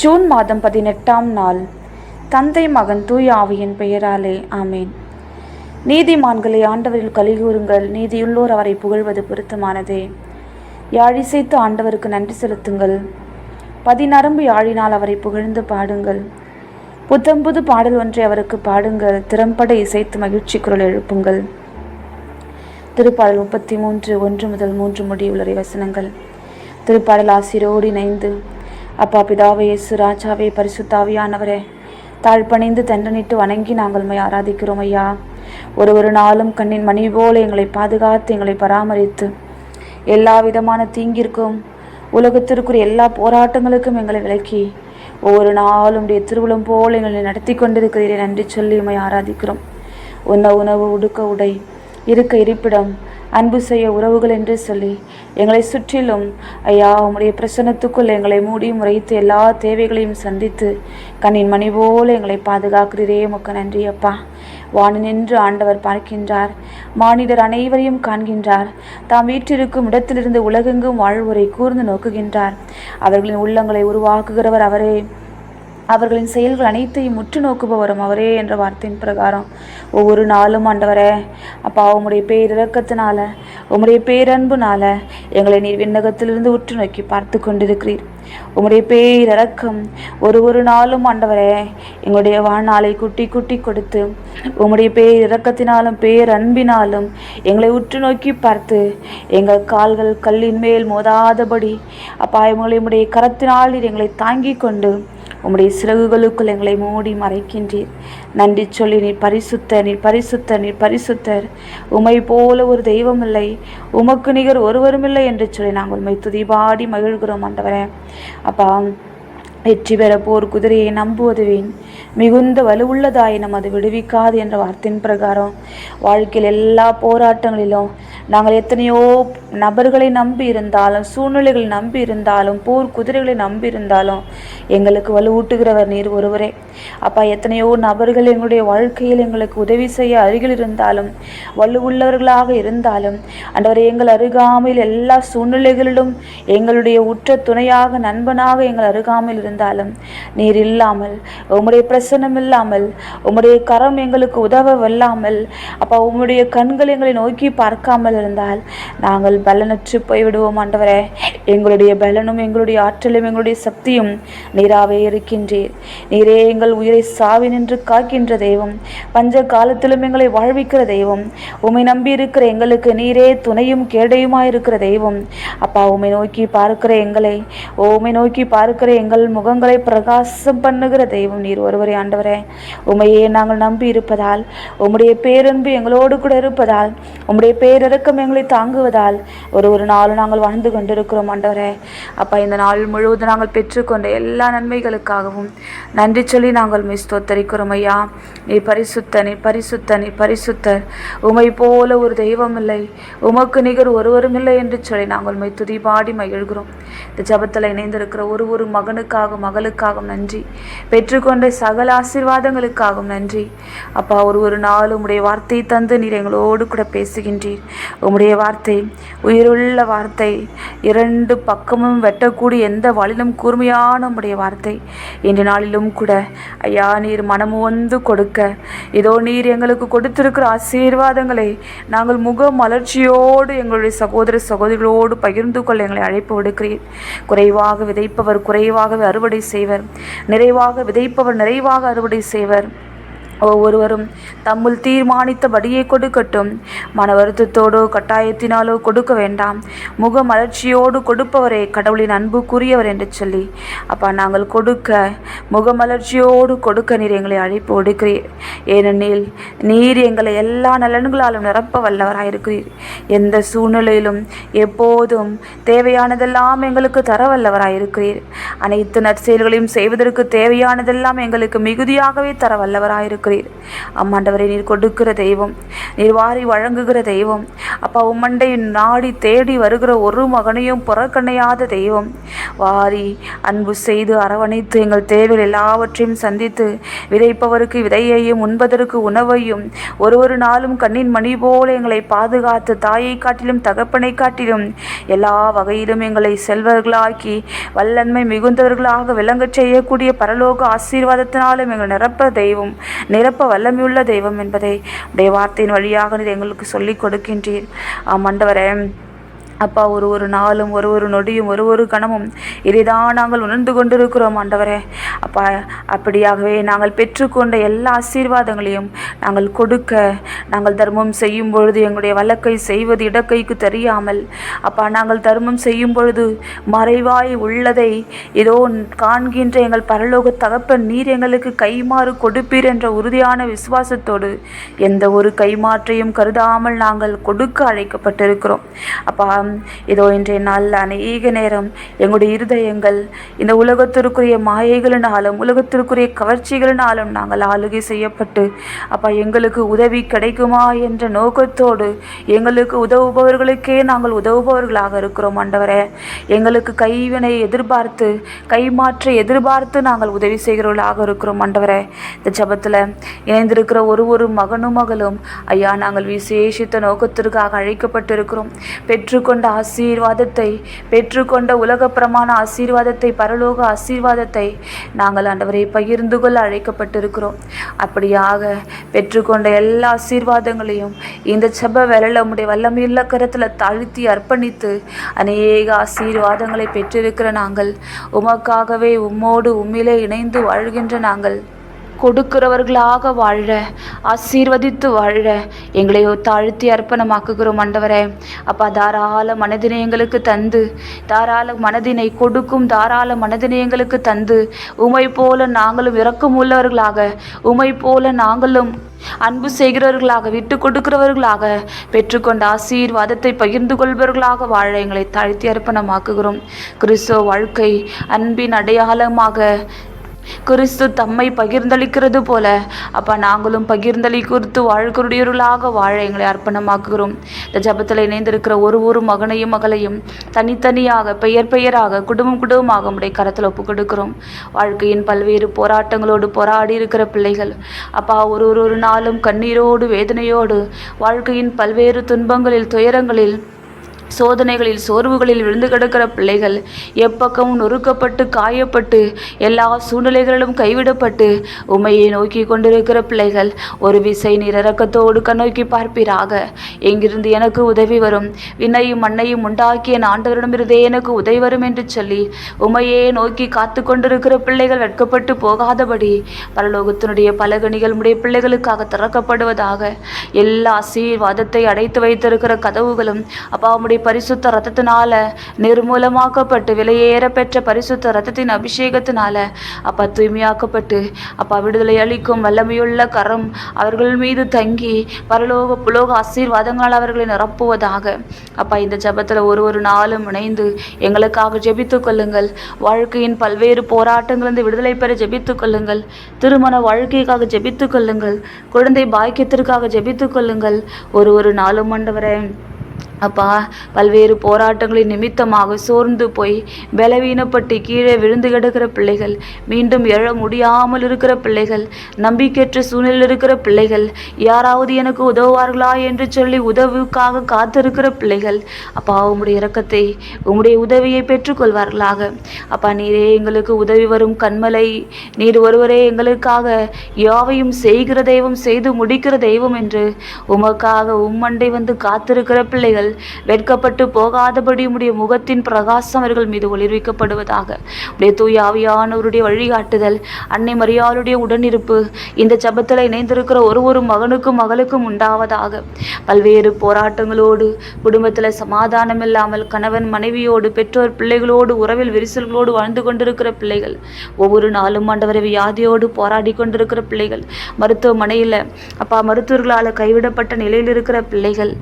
June மாதம் பதினெட்டாம் நாள். தந்தை மகன் தூய ஆவியின் பெயராலே ஆமேன். நீதிமான்களை ஆண்டவரில் கலிகூறுங்கள் நீதியுள்ளோர் அவரை புகழ்வது பொருத்தமானதே. யாழிசைத்து ஆண்டவருக்கு நன்றி செலுத்துங்கள். பதினரம்பு யாழினால் அவரை புகழ்ந்து பாடுங்கள். புத்தம்புது பாடல் ஒன்றை அவருக்கு பாடுங்கள். திறம்பட இசைத்து மகிழ்ச்சி குரல் எழுப்புங்கள். திருப்பாடல் முப்பத்தி மூன்று ஒன்று முதல் மூன்று முடிவுள்ள வசனங்கள். திருப்பாடல் ஆசிரோடு இணைந்து அப்பா பிதாவே இயேசு ராஜாவே பரிசுத்தாவியானவரே தாழ்பணிந்து தண்டனிட்டு வணங்கி நாங்கள் உம்மை ஆராதிக்கிறோம் ஐயா. ஒரு ஒரு நாளும் கண்ணின் மணி போல எங்களை பாதுகாத்து எங்களை பராமரித்து எல்லா விதமான தீங்கிற்கும் உலகத்திற்குரிய எல்லா போராட்டங்களுக்கும் எங்களை விலக்கி ஒவ்வொரு நாளும் உடைய போல் எங்களை நடத்தி கொண்டிருக்கிறீரே. நன்றி சொல்லி உண்மை ஆராதிக்கிறோம். உண்ண உணவு உடுக்க உடை இருக்க இருப்பிடம் அன்பு செய்ய உறவுகள் என்று சொல்லி எங்களை சுற்றிலும் ஐயா உம்முடைய பிரசன்னத்துக்குள் எங்களை மூடி முறைத்து எல்லா தேவைகளையும் சந்தித்து கண்ணின் மணி போல எங்களை பாதுகாக்கிறீரே உமக்கு நன்றி அப்பா. வானு நின்று ஆண்டவர் பார்க்கின்றார். மானிடர் அனைவரையும் காண்கின்றார். தாம் வீற்றிருக்கும் இடத்திலிருந்து உலகெங்கும் வாழ்வோரை கூர்ந்து நோக்குகின்றார். அவர்களின் உள்ளங்களை உருவாக்குகிறவர் அவரே. அவர்களின் செயல்கள் அனைத்தையும் முற்று நோக்குபவரும் அவரே என்ற வார்த்தையின் பிரகாரம். ஒவ்வொரு நாளும் ஆண்டவரே அப்பா உம்முடைய பேரிறக்கத்தினால உம்முடைய பேரன்புனால எங்களை நீர் விண்ணகத்திலிருந்து உற்று நோக்கி பார்த்து கொண்டிருக்கிறீர். உம்முடைய பேரக்கம் ஒரு ஒரு நாளும் ஆண்டவரே எங்களுடைய வாழ்நாளை குட்டி குட்டி கொடுத்து உம்முடைய பேரிறக்கத்தினாலும் பேரன்பினாலும் எங்களை உற்று நோக்கி பார்த்து எங்கள் கால்கள் கல்லின் மேல் மோதாதபடி அப்பா எங்களை கரத்தினால் நீர் எங்களை தாங்கிக் கொண்டு உம்முடைய சிறகுகளுக்குள் எங்களை மூடி மறைக்கின்றீர். நன்றி சொல்லி நீர் பரிசுத்த நீர் பரிசுத்த நீர் பரிசுத்தர். உமை போல ஒரு தெய்வம் இல்லை உமக்கு நிகர் ஒருவரும் இல்லை என்று சொல்லி நாங்கள் உண்மை துதிபாடி மகிழ்கிறோம் ஆண்டவரே. அப்பா வெற்றி பெற போர் குதிரையை நம்புவதுவேன் மிகுந்த வலுவுள்ளதாய் அது விடுவிக்காது என்ற வார்த்தையின் பிரகாரம். வாழ்க்கையில் எல்லா போராட்டங்களிலும் நாங்கள் எத்தனையோ நபர்களை நம்பி இருந்தாலும் சூழ்நிலைகளை நம்பி இருந்தாலும் போர் குதிரைகளை நம்பி இருந்தாலும் எங்களுக்கு வலுவூட்டுகிறவர் நீர் ஒருவரே. அப்பா எத்தனையோ நபர்கள் எங்களுடைய வாழ்க்கையில் எங்களுக்கு உதவி செய்ய அருகில் இருந்தாலும் வலுவுள்ளவர்களாக இருந்தாலும் அன்றவரை எங்கள் அருகாமையில் எல்லா சூழ்நிலைகளிலும் எங்களுடைய உற்ற துணையாக நண்பனாக எங்கள் அருகாமையில் இருந்தாலும் நீர் இல்லாமல் உம்முடைய பிரசனம் இல்லாமல் உம்முடைய கரம் எங்களுக்கு உதவ வல்லாமல் அப்பா உம்முடைய கண்கள் எங்களை நோக்கி பார்க்காமல் இருந்தால் நாங்கள் பலனற்று போய்விடுவோம் ஆண்டவரே. எங்களுடைய பலனும் எங்களுடைய ஆற்றலும் எங்களுடைய சக்தியும் நீராகவே இருக்கின்றீர். நீரே எங்கள் உயிரை சாவி நின்று காக்கின்ற தெய்வம். பஞ்ச காலத்திலும் எங்களை வாழ்விக்கிற தெய்வம். உம்மை நம்பி இருக்கிற எங்களுக்கு நீரே துணையும் கேடையுமாய் இருக்கிற தெய்வம். அப்பா உம்மை நோக்கி பார்க்கிற எங்களை உமை நோக்கி பார்க்கிற எங்கள் முகங்களை பிரகாசம் பண்ணுகிற தெய்வம் நீர் ஒருவரே ஆண்டவரே. உமையே நாங்கள் நம்பி இருப்பதால் உம்முடைய பேரன்பு எங்களோடு கூட இருப்பதால் உம்முடைய பேரிறக்கம் எங்களை தாங்குவதால் ஒரு ஒரு நாள் நாங்கள் வாழ்ந்து கொண்டிருக்கிறோம் ஆண்டவரே. அப்பா இந்த நாள் முழுவதும் நாங்கள் பெற்றுக்கொண்ட எல்லா நன்மைகளுக்காகவும் நன்றி சொல்லி நாங்கள் மிஸ் ஸ்தோத்தரிக்கிறோம் ஐயா. நீ பரிசுத்த நீ பரிசுத்த நீ பரிசுத்தர் உமை போல ஒரு தெய்வம் இல்லை. உமக்கு நிகர் ஒருவரும் இல்லை என்று சொல்லி நாங்கள் உண்மை துதிபாடி மகிழ்கிறோம். இந்த ஜபத்தில் இணைந்திருக்கிற ஒரு ஒரு மகனுக்காக மகளுக்காகவும் நன்றி. பெற்றுக்கொண்ட சகல ஆசீர்வாதங்களுக்காகவும் நன்றி. அப்பா ஒரு ஒரு நாள் உம்முடைய வார்த்தை தந்து நீர் எங்களோடு கூட பேசுகின்றீர். உம்முடைய வார்த்தை உயிருள்ள வார்த்தை இரண்டு பக்கமும் வெட்டக்கூடிய எந்த வழியிலும் கூர்மையான உம்முடைய வார்த்தை. இன்று நாளிலும் கூட ஐயா நீர் மனமு வந்து கொடுக்க. இதோ நீர் எங்களுக்கு கொடுத்திருக்கிற ஆசீர்வாதங்களை நாங்கள் முக மலர்ச்சியோடு எங்களுடைய சகோதர சகோதரிகளோடு பகிர்ந்து கொள்ள எங்களை அழைப்பு விடுக்கிறீர். குறைவாக விதைப்பவர் குறைவாகவே அறுவடை செய்வர். நிறைவாக விதைப்பவர் நிறைவாக அறுவடை செய்வர். ஒவ்வொருவரும் தம்முள் தீர்மானித்தபடியே கொடுக்கட்டும். மன வருத்தத்தோடோ கட்டாயத்தினாலோ கொடுக்க வேண்டாம். முக மலர்ச்சியோடு கொடுப்பவரே கடவுளின் அன்புக்குரியவர் என்று சொல்லி. அப்பா நாங்கள் கொடுக்க முகமலர்ச்சியோடு கொடுக்க நீர் எங்களை அழைப்பு ஒடுக்கிறீர் ஏனெனில் நீர் எங்களை எல்லா நலன்களாலும் நிரப்ப வல்லவராயிருக்கிறீர். எந்த சூழ்நிலையிலும் எப்போதும் தேவையானதெல்லாம் எங்களுக்கு தர வல்லவராயிருக்கிறீர். அனைத்து நற்செயல்களையும் செய்வதற்கு தேவையானதெல்லாம் எங்களுக்கு மிகுதியாகவே தர வல்லவராயிருக்கிறீர். கொடுக்கிறீர் அம்மாண்டவரை நீர் கொடுக்கிற தெய்வம் நீர் வாரி வழங்குகிற தெய்வம். அப்பா உம்மண்டை நாடி தேடி வருகிற ஒரு மகனையும் புறக்கணையாத தெய்வம். வாரி அன்பு செய்து அரவணைத்து எங்கள் தேவையில் எல்லாவற்றையும் சந்தித்து விதைப்பவருக்கு விதையையும் உண்பதற்கு உணவையும் ஒரு ஒரு நாளும் கண்ணின் மணி போல எங்களை பாதுகாத்து தாயை காட்டிலும் தகப்பனை காட்டிலும் எல்லா வகையிலும் எங்களை செல்வர்களாக்கி வல்லன்மை மிகுந்தவர்களாக விளங்கச் செய்யக்கூடிய பரலோக ஆசீர்வாதத்தினாலும் எங்கள் நிரப்ப தெய்வம். நிரப்ப வல்லமையுள்ள தெய்வம் என்பதை உடைய வார்த்தையின் வழியாக நீர் எங்களுக்கு சொல்லிக் கொடுக்கின்றீர். ஆமாண்டவரே அப்பா ஒரு ஒரு நாளும் ஒரு ஒரு நொடியும் ஒரு ஒரு கணமும் இதைதான் நாங்கள் உணர்ந்து கொண்டிருக்கிறோம் ஆண்டவரே. அப்பா அப்படியாகவே நாங்கள் பெற்றுக்கொண்ட எல்லா ஆசீர்வாதங்களையும் நாங்கள் கொடுக்க நாங்கள் தர்மம் செய்யும் பொழுது எங்களுடைய வழக்கை செய்வது இடக்கைக்கு தெரியாமல் அப்பா நாங்கள் தர்மம் செய்யும் பொழுது மறைவாய் உள்ளதை ஏதோ காண்கின்ற எங்கள் பரலோக தகப்பன் நீர் எங்களுக்கு கைமாறு கொடுப்பீர் என்ற உறுதியான விசுவாசத்தோடு எந்த ஒரு கைமாற்றையும் கருதாமல் நாங்கள் கொடுக்க அழைக்கப்பட்டிருக்கிறோம். அப்பா இதோ இன்றைய நாளில் அநேக நேரம் எங்களுடைய இருதயங்கள் இந்த உலகத்திற்குரிய மாயைகளினாலும் உலகத்திற்குரிய கவர்ச்சிகளினாலும் நாங்கள் ஆளுகை செய்யப்பட்டு அப்பா எங்களுக்கு உதவி கிடைக்குமா என்ற நோக்கத்தோடு எங்களுக்கு உதவுபவர்களுக்கே நாங்கள் உதவுபவர்களாக இருக்கிறோம் ஆண்டவரே. எங்களுக்கு கைவினை எதிர்பார்த்து கைமாற்றை எதிர்பார்த்து நாங்கள் உதவி செய்கிறவர்களாக இருக்கிறோம் ஆண்டவரே. இந்த ஜபத்தில் இணைந்திருக்கிற ஒரு ஒரு மகனும் மகளும் ஐயா நாங்கள் விசேஷித்த நோக்கத்திற்காக அழைக்கப்பட்டிருக்கிறோம். பெற்றுக்கொண்ட ஆசீர்வாதத்தை பெற்றுக்கொண்ட உலக பிரமாண ஆசீர்வாதத்தை பரலோக ஆசீர்வாதத்தை நாங்கள் ஆண்டவரை பகிர்ந்து கொள்ள அழைக்கப்பட்டிருக்கிறோம். அப்படியாக பெற்றுக்கொண்ட எல்லா ஆசீர்வாதங்களையும் இந்த செப வேலையில் உடைய வல்லமையுள்ள கரத்தில் தாழ்த்தி அர்ப்பணித்து அநேக ஆசீர்வாதங்களை பெற்றிருக்கிற நாங்கள் உமக்காகவே உம்மோடு உம்மிலே இணைந்து வாழ்கின்ற நாங்கள் கொடுக்கிறவர்களாக வாழ ஆசீர்வதித்து வாழ எங்களை தாழ்த்தி அர்ப்பணமாக்குகிறோம் ஆண்டவரே. அப்பா தாராள மனதினை எங்களுக்கு தந்து தாராள மனதினை கொடுக்கும் தாராள மனதினை எங்களுக்கு தந்து உமை போல நாங்களும் இறக்கம் உள்ளவர்களாக உமை போல நாங்களும் அன்பு செய்கிறவர்களாக விட்டு கொடுக்கிறவர்களாக பெற்றுக்கொண்ட ஆசீர்வாதத்தை பகிர்ந்து கொள்பவர்களாக வாழ எங்களை தாழ்த்தி அர்ப்பணமாக்குகிறோம். கிறிஸ்தவ வாழ்க்கை அன்பின் அடையாளமாக கிறிஸ்து தம்மை பகிர்ந்தளிக்கிறது போல. அப்பா நாங்களும் பகிர்ந்தளி குறித்து வாழ்க்கையுடையவர்களாக வாழ எங்களை அர்ப்பணமாக்குகிறோம். இந்த ஜபத்தில் இணைந்திருக்கிற ஒரு ஒரு மகனையும் மகளையும் தனித்தனியாக பெயர் பெயராக குடும்பம் குடும்பமாக உடைய கரத்தில் ஒப்பு கொடுக்கிறோம் வாழ்க்கையின் பல்வேறு போராட்டங்களோடு போராடி இருக்கிற பிள்ளைகள் அப்பா ஒரு ஒரு ஒரு நாளும் கண்ணீரோடு வேதனையோடு வாழ்க்கையின் பல்வேறு துன்பங்களில் துயரங்களில் சோதனைகளில் சோர்வுகளில் விழுந்து கிடக்கிற பிள்ளைகள் எப்பக்கமும் நொறுக்கப்பட்டு காயப்பட்டு எல்லா சூழ்நிலைகளிலும் கைவிடப்பட்டு உமையை நோக்கி கொண்டிருக்கிற பிள்ளைகள் ஒரு விசை நிரக்கத்தோடு கண்ணோக்கி பார்ப்பீராக. எங்கிருந்து எனக்கு உதவி வரும்? விண்ணையும் மண்ணையும் உண்டாக்கிய ஆண்டவரிடமிருந்தே எனக்கு உதவி வரும் என்று சொல்லி உமையே நோக்கி காத்து கொண்டிருக்கிற பிள்ளைகள் வெட்கப்பட்டு போகாதபடி பரலோகத்தினுடைய பலகணிகள் உடைய பிள்ளைகளுக்காக திறக்கப்படுவதாக எல்லா ஆசீர்வாதத்தை அடைத்து வைத்திருக்கிற கதவுகளும் அப்பா உடைய பரிசுத்த ரத்தத்தினால நிர்மூலமாக்கப்பட்டு விலையேற பெற்ற பரிசுத்த ரத்தத்தின் அபிஷேகத்தினால அப்பா தூய்மையாக்கப்பட்டு அப்பா விடுதலை அளிக்கும் வல்லமையுள்ள கரம் அவர்கள் மீது தங்கி பரலோக புலோக ஆசீர்வாதங்களால் அவர்களை நிரப்புவதாக. அப்பா இந்த ஜெபத்தில் ஒரு ஒரு நாளும் இணைந்து எங்களுக்காக ஜெபித்துக் கொள்ளுங்கள். வாழ்க்கையின் பல்வேறு போராட்டங்களிலிருந்து விடுதலை பெற ஜெபித்துக் கொள்ளுங்கள். திருமண வாழ்க்கைக்காக ஜெபித்துக் கொள்ளுங்கள். குழந்தை பாக்கியத்திற்காக ஜெபித்துக் கொள்ளுங்கள். ஒரு ஒரு நாளும் ஆண்டவரே அப்பா பல்வேறு போராட்டங்களின் நிமித்தமாக சோர்ந்து போய் பலவீனப்பட்டு கீழே விழுந்து கிடக்கிற பிள்ளைகள் மீண்டும் எழ முடியாமல் இருக்கிற பிள்ளைகள் நம்பிக்கையற்ற சூழ்நிலையில் இருக்கிற பிள்ளைகள் யாராவது எனக்கு உதவுவார்களா என்று சொல்லி உதவுக்காக காத்திருக்கிற பிள்ளைகள் அப்பா உங்களுடைய இறக்கத்தை உங்களுடைய உதவியை பெற்றுக்கொள்வார்களாக. அப்பா நீரே எங்களுக்கு உதவி வரும் கண்மலை நீர் ஒருவரே எங்களுக்காக யாவையும் செய்கிற தெய்வம் செய்து முடிக்கிற தெய்வம் என்று உமக்காக உம்மண்டை வந்து காத்திருக்கிற பிள்ளைகள் வெட்கப்பட்டு போகாதபடி உடைய முகத்தின் பிரகாசம் அவர்கள் மீது ஒளிர்விக்கப்படுவதாக. உடைய தூய் ஆவியானவருடைய வழிகாட்டுதல் அன்னை மரியாளுடைய உடனிருப்பு இந்த ஜபத்தில் இணைந்திருக்கிற ஒரு ஒரு மகனுக்கும் மகளுக்கும் உண்டாவதாக. பல்வேறு போராட்டங்களோடு குடும்பத்தில் சமாதானம் இல்லாமல் கணவன் மனைவியோடு பெற்றோர் பிள்ளைகளோடு உறவில் விரிசல்களோடு வாழ்ந்து கொண்டிருக்கிற பிள்ளைகள் ஒவ்வொரு நாளும் ஆண்டவரை வியாதியோடு போராடி கொண்டிருக்கிற பிள்ளைகள் மருத்துவமனையில் அப்பா மருத்துவர்களால் கைவிடப்பட்ட நிலையில் இருக்கிற பிள்ளைகள்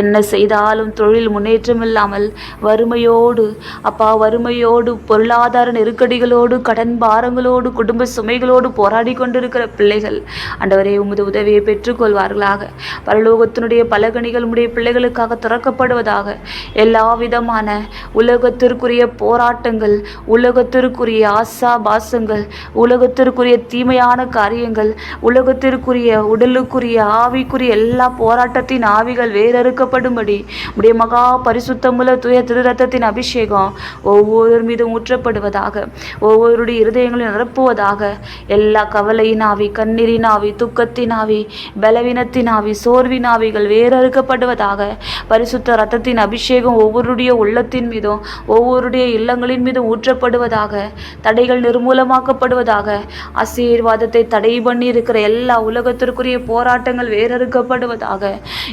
என்ன செய்தால் ஆனாலும் தொழில் முன்னேற்றம் இல்லாமல் வறுமையோடு அப்பா வறுமையோடு பொருளாதார நெருக்கடிகளோடு கடன் பாரங்களோடு குடும்ப சுமைகளோடு போராடி கொண்டிருக்கிற பிள்ளைகள் ஆண்டவரே உமது உதவியை பெற்றுக்கொள்வார்களாக. பரலோகத்தினுடைய பலகணிகள் உடைய பிள்ளைகளுக்காக திறக்கப்படுவதாக. எல்லா விதமான உலகத்திற்குரிய போராட்டங்கள் உலகத்திற்குரிய ஆசா பாசங்கள் உலகத்திற்குரிய தீமையான காரியங்கள் உலகத்திற்குரிய உடலுக்குரிய ஆவிக்குரிய எல்லா போராட்டத்தின் ஆவிகள் வேறறுக்கப்படும்படி உடைய மகா பரிசுத்தமுள்ள துய திரு ரத்தத்தின் அபிஷேகம் ஒவ்வொரு மீதும் ஊற்றப்படுவதாக ஒவ்வொருடைய இருதயங்களையும் நிரப்புவதாக எல்லா கவலையின் ஆவி கண்ணீரின் ஆவி துக்கத்தின் ஆவி பலவீனத்தின் ஆவி சோர்வின் ஆவிகள் வேறறுக்கப்படுவதாக பரிசுத்த ரத்தத்தின் அபிஷேகம் ஒவ்வொருடைய உள்ளத்தின் மீதும் ஒவ்வொருடைய இல்லங்களின் மீதும் ஊற்றப்படுவதாக தடைகள் நிர்மூலமாக்கப்படுவதாக ஆசீர்வாதத்தை தடை பண்ணி இருக்கிற எல்லா உலகத்திற்குரிய போராட்டங்கள் வேறறுக்கப்படுவதாக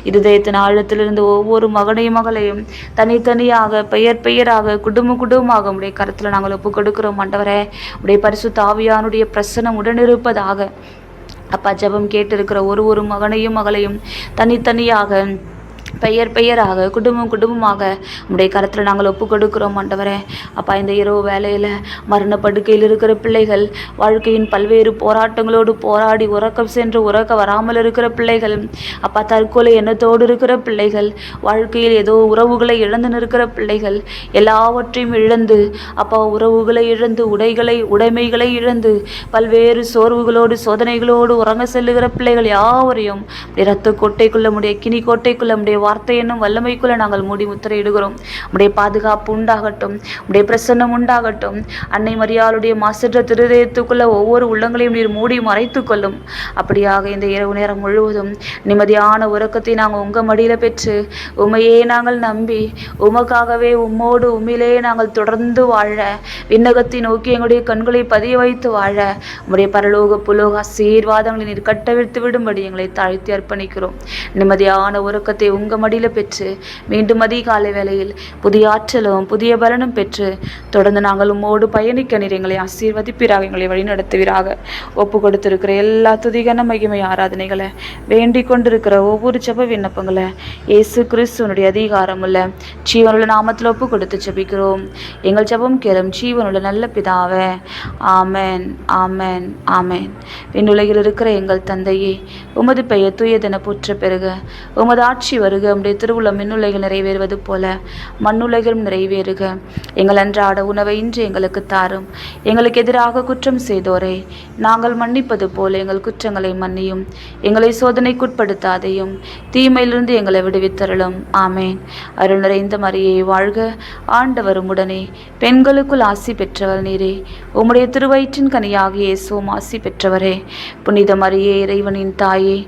இருதயத்தின் ஆழத்திலிருந்து ஒவ்வொரு மகனையும் மகளையும் தனித்தனியாக பெயர் பெயராக குடும்ப குடும்பமாக உடைய கருத்தில் நாங்கள் ஒப்பு கொடுக்கிறோம். ஆண்டவரே உடைய பரிசு தாவியானுடைய பிரசனம் உடனிருப்பதாக அப்பா ஜெபம் கேட்டிருக்கிற ஒரு ஒரு மகனையும் மகளையும் தனித்தனியாக பெயர் பெயராக குடும்பம் குடும்பமாக உடைய கருத்தில் நாங்கள் ஒப்பு கொடுக்கிறோம் ஆண்டவரே. அப்பா இந்த இரவு வேலையில் மரண படுக்கையில் இருக்கிற பிள்ளைகள் வாழ்க்கையின் பல்வேறு போராட்டங்களோடு போராடி உறக்கம் சென்று உறக்க வராமல் இருக்கிற பிள்ளைகள் அப்பா தற்கொலை எண்ணத்தோடு இருக்கிற பிள்ளைகள் வாழ்க்கையில் ஏதோ உறவுகளை இழந்து நிற்கிற பிள்ளைகள் எல்லாவற்றையும் இழந்து அப்பா உறவுகளை இழந்து உடைகளை உடைமைகளை இழந்து பல்வேறு சோர்வுகளோடு சோதனைகளோடு உறங்க செல்லுகிற பிள்ளைகள் யாவரையும் ரத்த கோட்டைக்குள்ள முடிய கினி கோட்டைக்குள்ள முடிய வார்த்தை என்னும் வல்லமைக்குள்ள நாங்கள் மூடி முத்திரையிடுகிறோம். உடைய பாதுகாப்பு உண்டாகட்டும். உடைய பிரசன்னம் உண்டாகட்டும். அன்னை மரியாளுடைய மாசற்ற திருதயத்துக்குள்ள ஒவ்வொரு உள்ளங்களையும் நீர் மூடி மறைத்து கொள்ளும். அப்படியாக இந்த இரவு நேரம் முழுவதும் நிம்மதியான உறக்கத்தை நாங்கள் உங்கள் மடியில் பெற்று உமையே நாங்கள் நம்பி உமக்காகவே உம்மோடு உம்மிலே நாங்கள் தொடர்ந்து வாழ விண்ணகத்தை நோக்கி எங்களுடைய கண்களை பதிய வைத்து வாழ உடைய பரலோக புலோக ஆசீர்வாதங்களை நீர் கட்டவிழ்த்து விடும்படி எங்களை தாழ்த்தி அர்ப்பணிக்கிறோம். நிம்மதியான உறக்கத்தை உங்கள் மடியில் பெற்று மீண்டும் அதிகாலை வேளையில் புதிய ஆற்றலும் புதிய பலனும் பெற்று தொடர்ந்து நாங்கள் உம்மோடு பயணிக்க நீர் எங்களை ஆசீர்வதிப்பீராக எங்களை வழிநடத்துவீராக ஒப்பு கொடுத்திருக்கிற எல்லா துதிகன மகிமை ஆராதனைகளை வேண்டிக் கொண்டிருக்கிற ஒவ்வொரு ஜப விண்ணப்பங்களை இயேசு கிறிஸ்துவனுடைய அதிகாரமுள்ள ஜீவனுள்ள நாமத்தில் ஒப்பு கொடுத்து ஜபிக்கிறோம். எங்கள் ஜபம் கேளும் ஜீவனுள்ள நல்ல பிதாவே ஆமேன் ஆமேன் ஆமேன். விண்ணுலகில் இருக்கிற எங்கள் தந்தையே உமது பெயர் தூயதென புற்ற பெருக உமது ஆட்சி வருக. உம்முடைய திருவுளம் மின்னுலகில் நிறைவேறுவது போல மண்ணுலகிலும் நிறைவேறுக. எங்கள் அன்றாட உணவை இன்று எங்களுக்கு தாரும். எங்களுக்கு எதிராக குற்றம் செய்தோரை. நாங்கள் மன்னிப்பது போல எங்கள் குற்றங்களை மன்னியும். எங்களை சோதனைக்குட்படுத்தாதையும் தீமையிலிருந்து எங்களை விடுவித்தருளும். ஆமேன். அருள் நிறைந்த மரியை வாழ்க ஆண்டவரும் உடனே பெண்களுக்குள் ஆசி பெற்றவர் நீரே. உம்முடைய திருவயிற்றின் கனியாகிய சோம் ஆசி பெற்றவரே. புனித மரியே இறைவனின் தாயே.